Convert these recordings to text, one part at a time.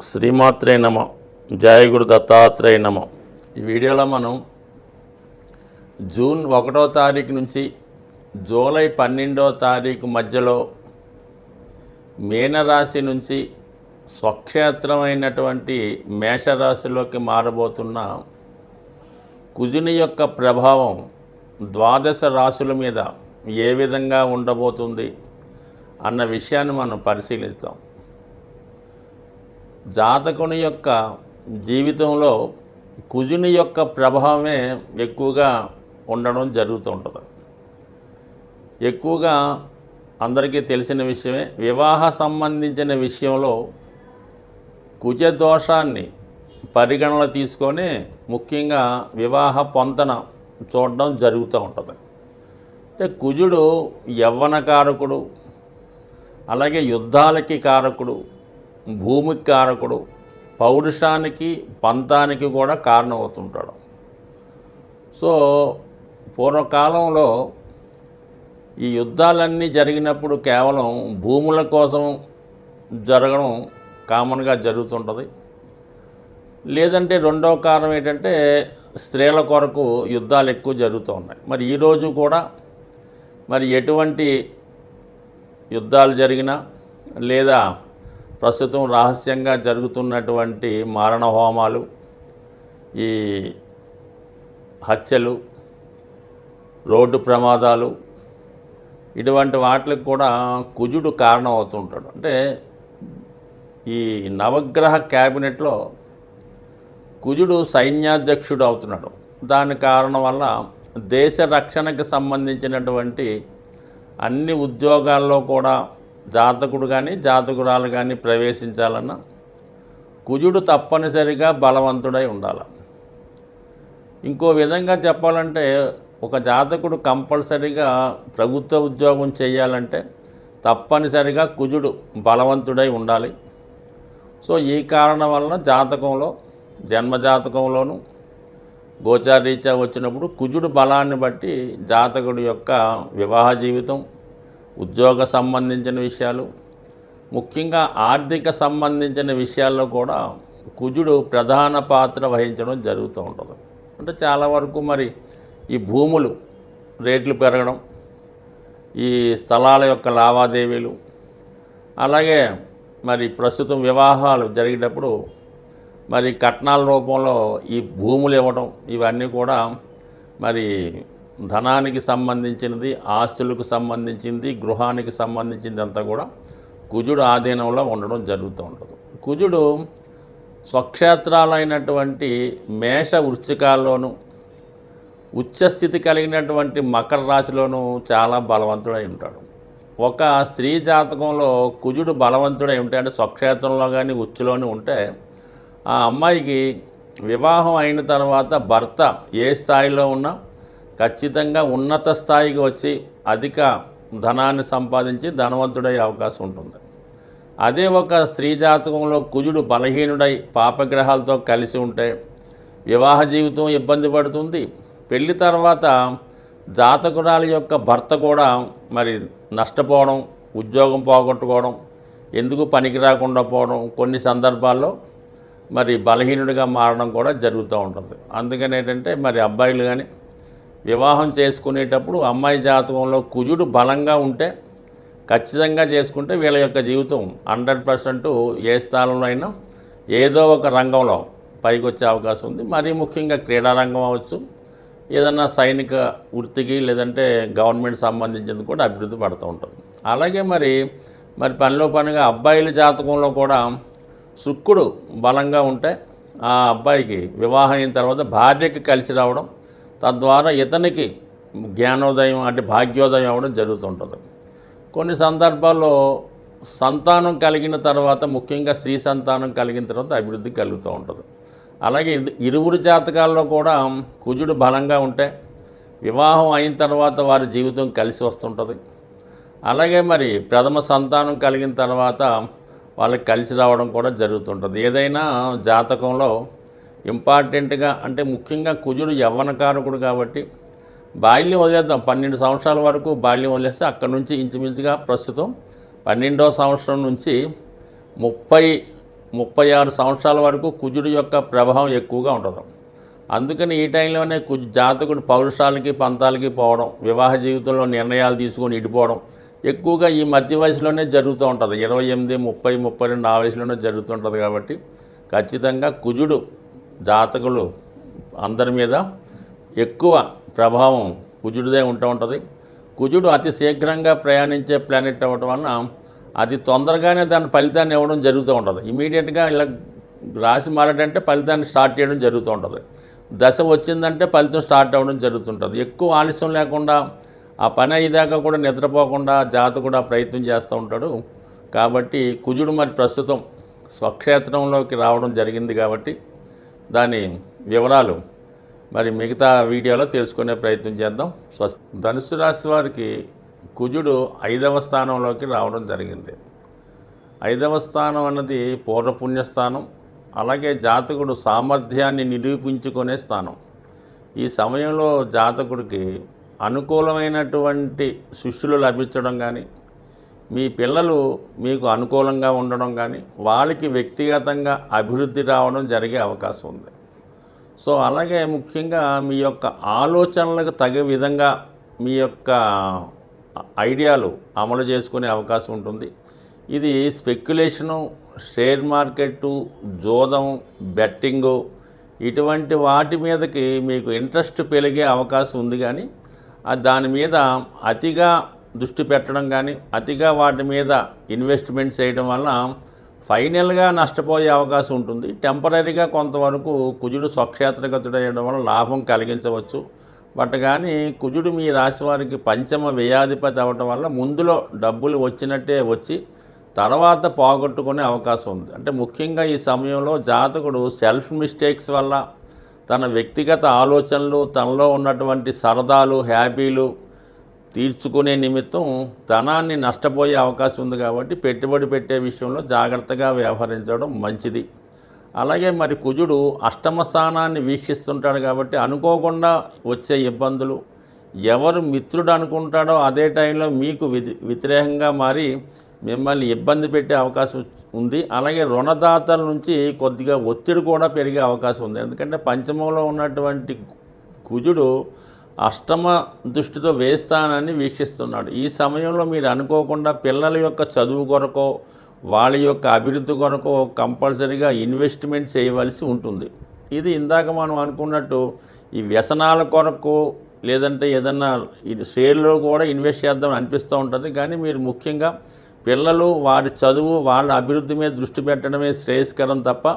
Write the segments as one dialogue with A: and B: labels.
A: శ్రీమాత్రే నమ జయగురు దత్తాత్రేయ నమ. ఈ వీడియోలో మనం జూన్ ఒకటో తారీఖు నుంచి జూలై పన్నెండో తారీఖు మధ్యలో మీనరాశి నుంచి స్వక్షేత్రమైనటువంటి మేషరాశిలోకి మారబోతున్న కుజుని యొక్క ప్రభావం ద్వాదశ రాశుల మీద ఏ విధంగా ఉండబోతుంది అన్న విషయాన్ని మనం పరిశీలిస్తాం జాతకుని యొక్క జీవితంలో కుజుని యొక్క ప్రభావమే ఎక్కువగా ఉండడం జరుగుతూ ఉంటుంది. ఎక్కువగా అందరికీ తెలిసిన విషయమే వివాహ సంబంధించిన విషయంలో కుజ దోషాన్ని పరిగణన తీసుకొని ముఖ్యంగా వివాహ పొంతన చూడడం జరుగుతూ ఉంటుంది. అంటే కుజుడు యవ్వన కారకుడు అలాగే యుద్ధాలకి కారకుడు భూమికి కారకుడు పౌరుషానికి పంతానికి కూడా కారణమవుతుంటాడు. సో పూర్వకాలంలో ఈ యుద్ధాలన్నీ జరిగినప్పుడు కేవలం భూముల కోసం జరగడం కామన్గా జరుగుతుంటుంది. లేదంటే రెండవ కారణం ఏంటంటే స్త్రీల కొరకు యుద్ధాలు ఎక్కువ జరుగుతూ ఉన్నాయి. మరి ఈరోజు కూడా మరి ఎటువంటి యుద్ధాలు జరిగినా లేదా ప్రస్తుతం రహస్యంగా జరుగుతున్నటువంటి మారణ హోమాలు ఈ హత్యలు రోడ్డు ప్రమాదాలు ఇటువంటి వాటికి కూడా కుజుడు కారణం అవుతుంటాడు అంటే ఈ నవగ్రహ క్యాబినెట్లో కుజుడు సైన్యాధ్యక్షుడు అవుతున్నాడు. దాని కారణం వల్ల దేశ రక్షణకు సంబంధించినటువంటి అన్ని ఉద్యోగాల్లో కూడా జాతకుడు కానీ జాతకురాలు కానీ ప్రవేశించాలన్నా కుజుడు తప్పనిసరిగా బలవంతుడై ఉండాలి. ఇంకో విధంగా చెప్పాలంటే ఒక జాతకుడు కంపల్సరిగా ప్రభుత్వ ఉద్యోగం చేయాలంటే తప్పనిసరిగా కుజుడు బలవంతుడై ఉండాలి. సో ఈ కారణం వలన జాతకంలో జన్మజాతకంలోను గోచారీత్యా వచ్చినప్పుడు కుజుడు బలాన్ని బట్టి జాతకుడి యొక్క వివాహ జీవితం ఉద్యోగ సంబంధించిన విషయాలు ముఖ్యంగా ఆర్థిక సంబంధించిన విషయాల్లో కూడా కుజుడు ప్రధాన పాత్ర వహించడం జరుగుతూ ఉంటుంది. అంటే చాలా వరకు మరి ఈ భూములు రేట్లు పెరగడం ఈ స్థలాల యొక్క లావాదేవీలు అలాగే మరి ప్రస్తుతం వివాహాలు జరిగేటప్పుడు మరి కట్నాల రూపంలో ఈ భూములు ఇవ్వడం ఇవన్నీ కూడా మరి ధనానికి సంబంధించినది ఆస్తులకు సంబంధించింది గృహానికి సంబంధించింది అంతా కూడా కుజుడు ఆధీనంలో ఉండడం జరుగుతూ ఉంటుంది కుజుడు స్వక్షేత్రాలైనటువంటి మేష వృశ్చికాల్లోనూ ఉచ్చస్థితి కలిగినటువంటి మకర రాశిలోనూ చాలా బలవంతుడై ఉంటాడు. ఒక స్త్రీ జాతకంలో కుజుడు బలవంతుడై ఉంటే అంటే స్వక్షేత్రంలో కానీ ఉచ్చులోని ఉంటే ఆ అమ్మాయికి వివాహం అయిన తర్వాత భర్త ఏ స్థాయిలో ఉన్నా ఖచ్చితంగా ఉన్నత స్థాయికి వచ్చి అధిక ధనాన్ని సంపాదించి ధనవంతుడయ్యే అవకాశం ఉంటుంది. అదే ఒక స్త్రీ జాతకంలో కుజుడు బలహీనుడై పాపగ్రహాలతో కలిసి ఉంటే వివాహ జీవితం ఇబ్బంది పడుతుంది. పెళ్ళి తర్వాత జాతకురాలి యొక్క భర్త కూడా మరి నష్టపోవడం ఉద్యోగం పోగొట్టుకోవడం ఎందుకు పనికి రాకుండా పోవడం కొన్ని సందర్భాల్లో మరి బలహీనుడిగా మారడం కూడా జరుగుతూ ఉంటుంది. అందుకని ఏంటంటే మరి అబ్బాయిలు కానీ వివాహం చేసుకునేటప్పుడు అమ్మాయి జాతకంలో కుజుడు బలంగా ఉంటే ఖచ్చితంగా చేసుకుంటే వీళ్ళ యొక్క జీవితం హండ్రెడ్ పర్సెంట్ ఏ స్థానంలో అయినా ఏదో ఒక రంగంలో పైకి వచ్చే అవకాశం ఉంది. మరీ ముఖ్యంగా క్రీడారంగం అవ్వచ్చు ఏదన్నా సైనిక వృత్తికి లేదంటే గవర్నమెంట్ సంబంధించింది కూడా అభివృద్ధి పడుతూ ఉంటుంది. అలాగే మరి మరి పనిలో పనిగా అబ్బాయిల జాతకంలో కూడా శుక్రుడు బలంగా ఉంటే ఆ అబ్బాయికి వివాహం అయిన తర్వాత భార్యకి కలిసి రావడం తద్వారా ఇతనికి జ్ఞానోదయం అంటే భాగ్యోదయం అవ్వడం జరుగుతుంటుంది. కొన్ని సందర్భాల్లో సంతానం కలిగిన తర్వాత ముఖ్యంగా స్త్రీ సంతానం కలిగిన తర్వాత అభివృద్ధి కలుగుతూ ఉంటుంది. అలాగే ఇరువురు జాతకాల్లో కూడా కుజుడు బలంగా ఉంటే వివాహం అయిన తర్వాత వారి జీవితం కలిసి వస్తుంటుంది. అలాగే మరి ప్రథమ సంతానం కలిగిన తర్వాత వాళ్ళకి కలిసి రావడం కూడా జరుగుతుంటుంది. ఏదైనా జాతకంలో ఇంపార్టెంట్గా అంటే ముఖ్యంగా కుజుడు యవ్వనకారకుడు కాబట్టి బాల్యం వదిలేద్దాం. పన్నెండు సంవత్సరాల వరకు బాల్యం వదిలేస్తే అక్కడి నుంచి ఇంచుమించుగా ప్రస్తుతం పన్నెండో సంవత్సరం నుంచి ముప్పై ముప్పై ఆరు సంవత్సరాల వరకు కుజుడు యొక్క ప్రభావం ఎక్కువగా ఉంటుంది. అందుకని ఈ టైంలోనే కుజు జాతకుడు పౌరుషాలకి పంతాలకి పోవడం వివాహ జీవితంలో నిర్ణయాలు తీసుకొని ఇడిపోవడం ఎక్కువగా ఈ మధ్య వయసులోనే జరుగుతూ ఉంటుంది. ఇరవై ఎనిమిది ముప్పై ముప్పై రెండు ఆ వయసులోనే జరుగుతుంటుంది కాబట్టి ఖచ్చితంగా కుజుడు జాతకులు అందరి మీద ఎక్కువ ప్రభావం కుజుడిదే ఉంటూ ఉంటుంది కుజుడు అతి శీఘ్రంగా ప్రయాణించే ప్లానెట్ అవ్వటం వలన అది తొందరగానే దాని ఫలితాన్ని ఇవ్వడం జరుగుతూ ఉంటుంది ఇమీడియట్గా ఇలా రాసి మారడంటే ఫలితాన్ని స్టార్ట్ చేయడం జరుగుతూ ఉంటుంది దశ వచ్చిందంటే ఫలితం స్టార్ట్ అవ్వడం జరుగుతుంటుంది. ఎక్కువ ఆలస్యం లేకుండా ఆ పని అయ్యేదాకా కూడా నిద్రపోకుండా జాత కూడా ప్రయత్నం చేస్తూ ఉంటాడు. కాబట్టి కుజుడు మరి ప్రస్తుతం స్వక్షేత్రంలోకి రావడం జరిగింది కాబట్టి దాని వివరాలు మరి మిగతా వీడియోలో తెలుసుకునే ప్రయత్నం చేద్దాం. స్వస్ ధనుసు రాశి వారికి కుజుడు ఐదవ స్థానంలోకి రావడం జరిగింది. ఐదవ స్థానం అన్నది పూర్వపుణ్యస్థానం అలాగే జాతకుడు సామర్థ్యాన్ని నిరూపించుకునే స్థానం. ఈ సమయంలో జాతకుడికి అనుకూలమైనటువంటి శిష్యులు లభించడం కానీ మీ పిల్లలు మీకు అనుకూలంగా ఉండడం కానీ వాళ్ళకి వ్యక్తిగతంగా అభివృద్ధి రావడం జరిగే అవకాశం ఉంది. సో అలాగే ముఖ్యంగా మీ యొక్క ఆలోచనలకు తగే విధంగా మీ యొక్క ఐడియాలు అమలు చేసుకునే అవకాశం ఉంటుంది. ఇది స్పెక్యులేషను షేర్ మార్కెట్టు జోదం బెట్టింగు ఇటువంటి వాటి మీదకి మీకు ఇంట్రెస్ట్ పెరిగే అవకాశం ఉంది కానీ దాని మీద అతిగా దృష్టి పెట్టడం కానీ అతిగా వాటి మీద ఇన్వెస్ట్మెంట్ చేయడం వల్ల ఫైనల్గా నష్టపోయే అవకాశం ఉంటుంది. టెంపరీగా కొంతవరకు కుజుడు స్వక్షేత్రగతుడయ్యడం వల్ల లాభం కలిగించవచ్చు. బట్ కానీ కుజుడు మీ రాశి వారికి పంచమ వ్యయాధిపతి అవ్వటం వల్ల ముందులో డబ్బులు వచ్చినట్టే వచ్చి తర్వాత పోగొట్టుకునే అవకాశం ఉంది. అంటే ముఖ్యంగా ఈ సమయంలో జాతకుడు సెల్ఫ్ మిస్టేక్స్ వల్ల తన వ్యక్తిగత ఆలోచనలు తనలో ఉన్నటువంటి సరదాలు హ్యాపీలు తీర్చుకునే నిమిత్తం ధనాన్ని నష్టపోయే అవకాశం ఉంది కాబట్టి పెట్టుబడి పెట్టే విషయంలో జాగ్రత్తగా వ్యవహరించడం మంచిది. అలాగే మరి కుజుడు అష్టమ స్థానాన్ని వీక్షిస్తుంటాడు కాబట్టి అనుకోకుండా వచ్చే ఇబ్బందులు. ఎవరు మిత్రుడు అనుకుంటాడో అదే టైంలో మీకు వ్యతిరేకంగా మారి మిమ్మల్ని ఇబ్బంది పెట్టే అవకాశం ఉంది. అలాగే రుణదాతల నుంచి కొద్దిగా ఒత్తిడి కూడా పెరిగే అవకాశం ఉంది. ఎందుకంటే పంచమంలో ఉన్నటువంటి కుజుడు అష్టమ దృష్టితో వేస్తానని వీక్షిస్తున్నాడు. ఈ సమయంలో మీరు అనుకోకుండా పిల్లల యొక్క చదువు కొరకో వాళ్ళ యొక్క అభివృద్ధి కొరకు కంపల్సరీగా ఇన్వెస్ట్మెంట్ చేయవలసి ఉంటుంది. ఇది ఇందాక మనం అనుకున్నట్టు ఈ వ్యసనాల కొరకు లేదంటే ఏదన్నా ఈ షేర్లో కూడా ఇన్వెస్ట్ చేద్దామని అనిపిస్తూ ఉంటుంది. కానీ మీరు ముఖ్యంగా పిల్లలు వారి చదువు వాళ్ళ అభివృద్ధి మీద దృష్టి పెట్టడమే శ్రేయస్కరం తప్ప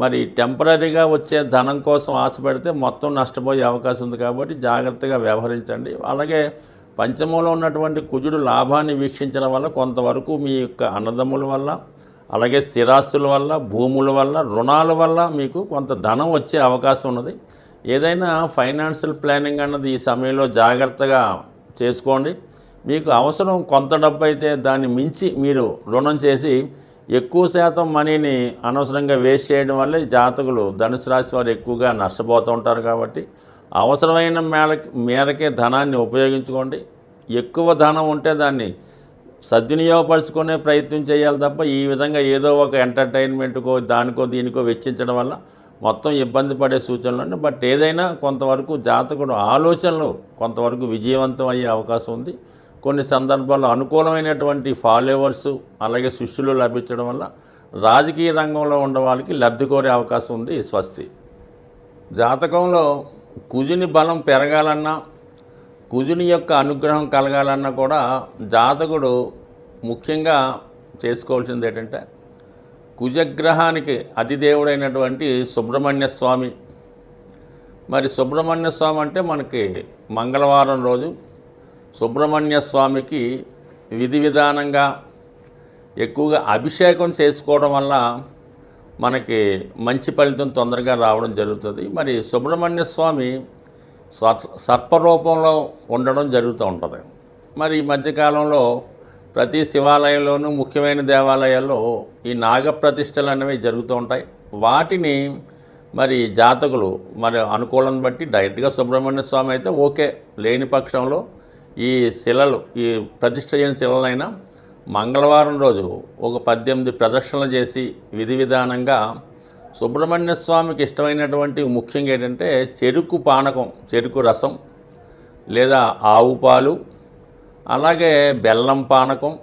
A: మరి టెంపరీగా వచ్చే ధనం కోసం ఆశపడితే మొత్తం నష్టపోయే అవకాశం ఉంది కాబట్టి జాగ్రత్తగా వ్యవహరించండి. అలాగే పంచమంలో ఉన్నటువంటి కుజుడు లాభాన్ని వీక్షించడం వల్ల కొంతవరకు మీ యొక్క అన్నదమ్ముల వల్ల అలాగే స్థిరాస్తుల వల్ల భూముల వల్ల రుణాల వల్ల మీకు కొంత ధనం వచ్చే అవకాశం ఉన్నది. ఏదైనా ఫైనాన్షియల్ ప్లానింగ్ అన్నది ఈ సమయంలో జాగ్రత్తగా చేసుకోండి. మీకు అవసరం కొంత డబ్బు అయితే దాన్ని మించి మీరు రుణం చేసి ఎక్కువ శాతం మనీని అనవసరంగా వేస్ట్ చేయడం వల్ల జాతకులు ధనుసు రాశి వారు ఎక్కువగా నష్టపోతూ ఉంటారు కాబట్టి అవసరమైన మేర మేరకే ధనాన్ని ఉపయోగించుకోండి. ఎక్కువ ధనం ఉంటే దాన్ని సద్వినియోగపరుచుకునే ప్రయత్నం చేయాలి తప్ప ఈ విధంగా ఏదో ఒక ఎంటర్టైన్మెంట్కో దానికో దీనికో వెచ్చించడం వల్ల మొత్తం ఇబ్బంది పడే సూచనలు బట్ ఏదైనా కొంతవరకు జాతకుడు ఆలోచనలు కొంతవరకు విజయవంతం అయ్యే అవకాశం ఉంది. కొన్ని సందర్భాల్లో అనుకూలమైనటువంటి ఫాలోవర్స్ అలాగే శిష్యులు లభించడం వల్ల రాజకీయ రంగంలో ఉన్న వాళ్ళకి లబ్ధి కోరే అవకాశం ఉంది స్వస్తి. జాతకంలో కుజుని బలం పెరగాలన్నా కుజుని యొక్క అనుగ్రహం కలగాలన్నా కూడా జాతకుడు ముఖ్యంగా చేసుకోవాల్సింది ఏంటంటే కుజగ్రహానికి అతిదేవుడైనటువంటి సుబ్రహ్మణ్య స్వామి. మరి సుబ్రహ్మణ్య స్వామి అంటే మనకి మంగళవారం రోజు సుబ్రహ్మణ్య స్వామికి విధి విధానంగా ఎక్కువగా అభిషేకం చేసుకోవడం వల్ల మనకి మంచి ఫలితం తొందరగా రావడం జరుగుతుంది. మరి సుబ్రహ్మణ్య స్వామి సర్పరూపంలో ఉండడం జరుగుతూ ఉంటుంది. మరి ఈ మధ్యకాలంలో ప్రతి శివాలయంలోనూ ముఖ్యమైన దేవాలయాల్లో ఈ నాగప్రతిష్టలు అనేవి జరుగుతూ ఉంటాయి. వాటిని మరి జాతకులు మరి అనుకూలం బట్టి డైరెక్ట్గా సుబ్రహ్మణ్య స్వామి అయితే ఓకే లేని పక్షంలో ఈ శిలలు ఈ ప్రతిష్ట చేయని శిలలైనా మంగళవారం రోజు ఒక పద్దెనిమిది ప్రదక్షిణలు చేసి విధి విధానంగా సుబ్రహ్మణ్య స్వామికి ఇష్టమైనటువంటి ముఖ్యంగా ఏంటంటే చెరుకు పానకం చెరుకు రసం లేదా ఆవు పాలు అలాగే బెల్లం పానకం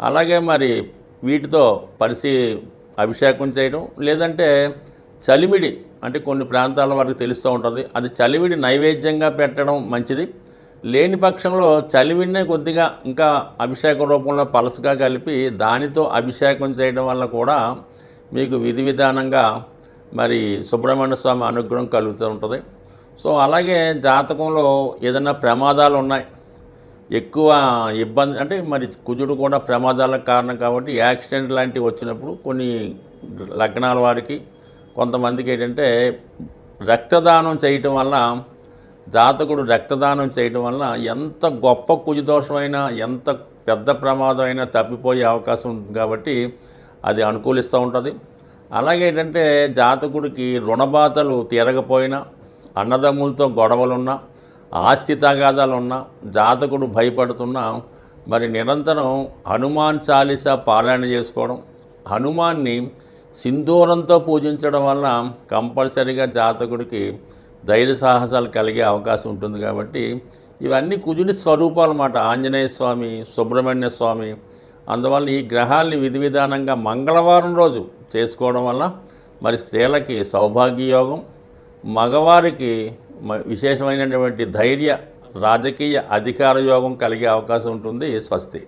A: అలాగే మరి వీటితో పరిసి అభిషేకం చేయడం లేదంటే చలిమిడి అంటే కొన్ని ప్రాంతాల వరకు తెలుస్తూ ఉంటుంది. అది చలివిడి నైవేద్యంగా పెట్టడం మంచిది. లేని పక్షంలో చలివిన్నే కొద్దిగా ఇంకా అభిషేక రూపంలో పలసగా కలిపి దానితో అభిషేకం చేయడం వల్ల కూడా మీకు విధి విధానంగా మరి సుబ్రహ్మణ్య స్వామి అనుగ్రహం కలుగుతూ ఉంటుంది. సో అలాగే జాతకంలో ఏదైనా ప్రమాదాలు ఉన్నాయి. ఎక్కువ ఇబ్బంది అంటే మరి కుజుడు కూడా ప్రమాదాలకు కారణం కాబట్టి యాక్సిడెంట్ లాంటివి వచ్చినప్పుడు కొన్ని లగ్నాల వారికి కొంతమందికి ఏంటంటే రక్తదానం చేయటం వల్ల జాతకుడు రక్తదానం చేయటం వల్ల ఎంత గొప్ప కుజదోషమైనా ఎంత పెద్ద ప్రమాదం అయినా తప్పిపోయే అవకాశం ఉంటుంది కాబట్టి అది అనుకూలిస్తూ ఉంటుంది. అలాగే ఏంటంటే జాతకుడికి రుణబాధలు తీరకపోయినా అన్నదమ్ములతో గొడవలున్నా ఆస్తి తగాదాలున్నా జాతకుడు భయపడుతున్నా మరి నిరంతరం హనుమాన్ చాలీసా పారాయణ చేసుకోవడం హనుమాన్ని సింధూరంతో పూజించడం వల్ల కంపల్సరీగా జాతకుడికి ధైర్య సాహసాలు కలిగే అవకాశం ఉంటుంది కాబట్టి ఇవన్నీ కుజుని స్వరూపాలు అన్నమాట. ఆంజనేయ స్వామి సుబ్రహ్మణ్య స్వామి. అందువల్ల ఈ గ్రహాల్ని విధి విధానంగా మంగళవారం రోజు చేసుకోవడం వల్ల మరి స్త్రీలకి సౌభాగ్య యోగం మగవారికి మ- విశేషమైనటువంటి ధైర్య రాజకీయ అధికార యోగం కలిగే అవకాశం ఉంటుంది స్వస్తి.